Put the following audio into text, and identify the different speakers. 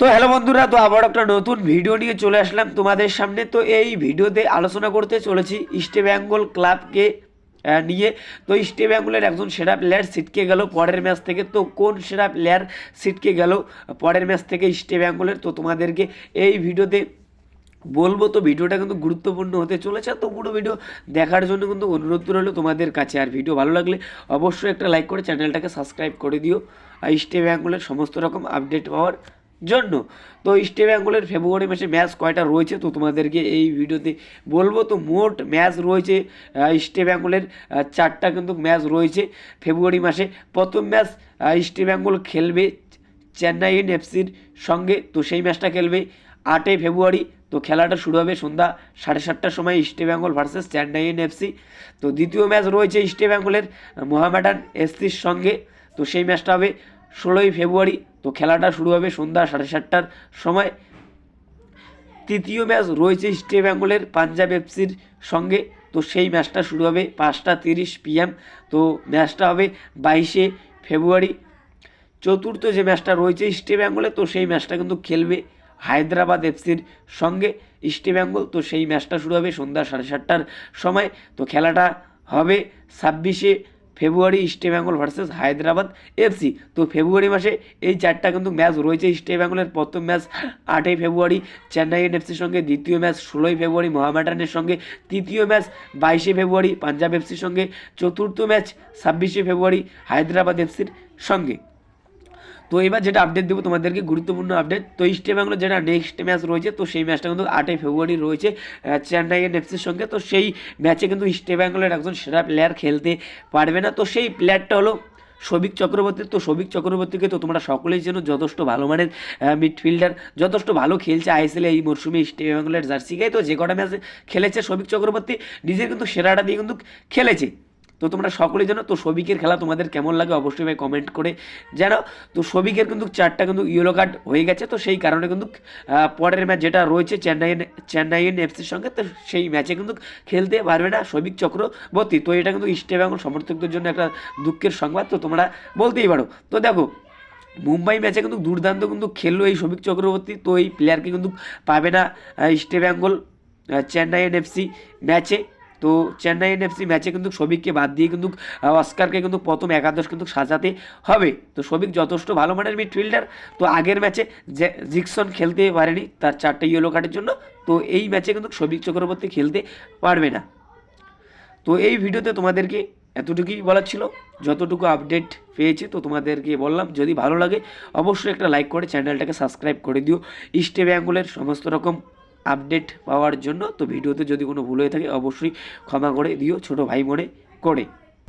Speaker 1: তো হ্যালো বন্ধুরা, তো আবার একটা নতুন ভিডিও নিয়ে চলে আসলাম তোমাদের সামনে। তো এই ভিডিওতে আলোচনা করতে চলেছি ইস্ট বেঙ্গল ক্লাবকে নিয়ে। তো ইস্ট বেঙ্গলের একজন সেরা প্লেয়ার সিটকে গেল পরের ম্যাচ থেকে। তো কোন সেরা প্লেয়ার সিটকে গেল পরের ম্যাচ থেকে ইস্ট বেঙ্গলের তো তোমাদেরকে এই ভিডিওতে বলব। তো ভিডিওটা কিন্তু গুরুত্বপূর্ণ হতে চলেছে। তো পুরো ভিডিও দেখার জন্য কিন্তু অনুরোধ রইল তোমাদের কাছে। আর ভিডিও ভালো লাগলে অবশ্যই একটা লাইক করে চ্যানেলটাকে সাবস্ক্রাইব করে দিও। আর ইস্টে বেঙ্গলের সমস্ত রকম আপডেট পাওয়ার জন্য। তো ইস্টে বেঙ্গলের ফেব্রুয়ারি মাসে ম্যাচ কয়টা রয়েছে? তো তোমাদেরকে এই ভিডিওতে বলব, তো মোট ম্যাচ রয়েছে ইস্টে বেঙ্গলের চারটা কিন্তু ম্যাচ রয়েছে। ফেব্রুয়ারি মাসে প্রথম ম্যাচ ইস্টে বেঙ্গল খেলবে চেন্নাইন এফসির সঙ্গে। তো সেই ম্যাচটা খেলবে আটই ফেব্রুয়ারি তো খেলাটা শুরু হবে সন্ধ্যা সাড়ে সাতটার সময় east Bengal versus Chennaiyin FC তো দ্বিতীয় ম্যাচ রয়েছে ইস্ট বেঙ্গলের মোহামেডান এসসির সঙ্গে। তো সেই ম্যাচটা হবে ষোলোই ফেব্রুয়ারি তো খেলাটা শুরু হবে সন্ধ্যা সাড়ে সাতটার সময়। তৃতীয় ম্যাচ রয়েছে ইস্ট বেঙ্গলের পাঞ্জাব এফসির সঙ্গে। তো সেই ম্যাচটা শুরু হবে পাঁচটা তিরিশ পিএম। তো ম্যাচটা হবে বাইশে ফেব্রুয়ারি। চতুর্থ যে ম্যাচটা রয়েছে ইস্ট বেঙ্গলে, তো সেই ম্যাচটা কিন্তু খেলবে হায়দ্রাবাদ এফসির সঙ্গে। ইস্ট বেঙ্গল, তো সেই ম্যাচটা শুরু হবে সন্ধ্যা সাড়ে সাতটার সময়। তো খেলাটা হবে ছাব্বিশে ফেব্রুয়ারি east Bengal versus Hyderabad FC. তো ফেব্রুয়ারি মাসে এই চারটা কিন্তু ম্যাচ রয়েছে। ইস্ট বেঙ্গলের প্রথম ম্যাচ আটই ফেব্রুয়ারি, চেন্নাই এফসির সঙ্গে, দ্বিতীয় ম্যাচ ষোলোই ফেব্রুয়ারি মোহামেডানের সঙ্গে, তৃতীয় ম্যাচ বাইশে ফেব্রুয়ারি, পাঞ্জাব এফসির সঙ্গে, চতুর্থ ম্যাচ ছাব্বিশে ফেব্রুয়ারি, হায়দ্রাবাদ এফসির সঙ্গে। তো এবার যেটা আপডেট দেবো তোমাদেরকে গুরুত্বপূর্ণ আপডেট তো ইস্ট বেঙ্গল যেটা নেক্সট ম্যাচ রয়েছে তো সেই ম্যাচটা কিন্তু আটই ফেব্রুয়ারি রয়েছে আহ, চেন্নাইয়ের এফসির সঙ্গে তো সেই ম্যাচে কিন্তু ইস্ট বেঙ্গলের একজন সেরা প্লেয়ার খেলতে পারবে না। তো সেই প্লেয়ারটা হলো সৌভিক চক্রবর্তী তো সৌভিক চক্রবর্তীকে তো তোমরা সকলেই যেন যথেষ্ট ভালো মানের মিডফিল্ডার যথেষ্ট ভালো খেলছে আইএসএল এই মরশুমে ইস্ট বেঙ্গলের জার্সি তো যে কটা ম্যাচে খেলেছে সৌভিক চক্রবর্তী নিজের কিন্তু সেরাটা দিয়ে কিন্তু খেলেছে। তো তোমরা সকলেই জানো তো সবিকের খেলা তোমাদের কেমন লাগে অবশ্যই ভাই কমেন্ট করে জানাও তো সবিকের কিন্তু চারটা কিন্তু ইয়েলো কার্ড হয়ে গেছে তো সেই কারণে কিন্তু পরের ম্যাচ যেটা রয়েছে চেন্নাইন চেন্নাইন এফসির সঙ্গে তো সেই ম্যাচে কিন্তু খেলতে পারবে না সবিক চক্রবর্তী। তো এটা কিন্তু ইস্ট বেঙ্গল সমর্থকদের জন্য একটা দুঃখের সংবাদ তো তোমরা বলতেই পারো। তো দেখো মুম্বাই ম্যাচে কিন্তু দুর্দান্ত কিন্তু খেললো এই সবিক চক্রবর্তী তো এই প্লেয়ারকে কিন্তু পাবে না ইস্ট বেঙ্গল আহ, চেন্নাইন এফসি ম্যাচে তো চেন্নাই এফসি ম্যাচে কিন্তু সবিককে বাদ দিয়ে কিন্তু অস্কারকে কিন্তু প্রথম একাদশ কিন্তু সাজাতে হবে। তো সবিক যথেষ্ট ভালো মানের মিডফিল্ডার। তো আগের ম্যাচে জিকসন খেলতে পারেনি তার চারটে ইয়েলো কার্ডের জন্য। তো এই ম্যাচে কিন্তু সবিক চক্রবর্তী খেলতে পারবে না। তো এই ভিডিওতে তোমাদেরকে এতটুকুই বলার ছিল। যতটুকু আপডেট পেয়েছি তো তোমাদেরকে বললাম। যদি ভালো লাগে, অবশ্যই একটা লাইক করে চ্যানেলটাকে সাবস্ক্রাইব করে দিও। ইস্টে বেঙ্গলের সমস্ত রকম আপডেট পাওয়ার জন্য। তো ভিডিওতে যদি কোনো ভুল হয়ে থাকে, অবশ্যই ক্ষমা করে দিও ছোট ভাই মনে করে।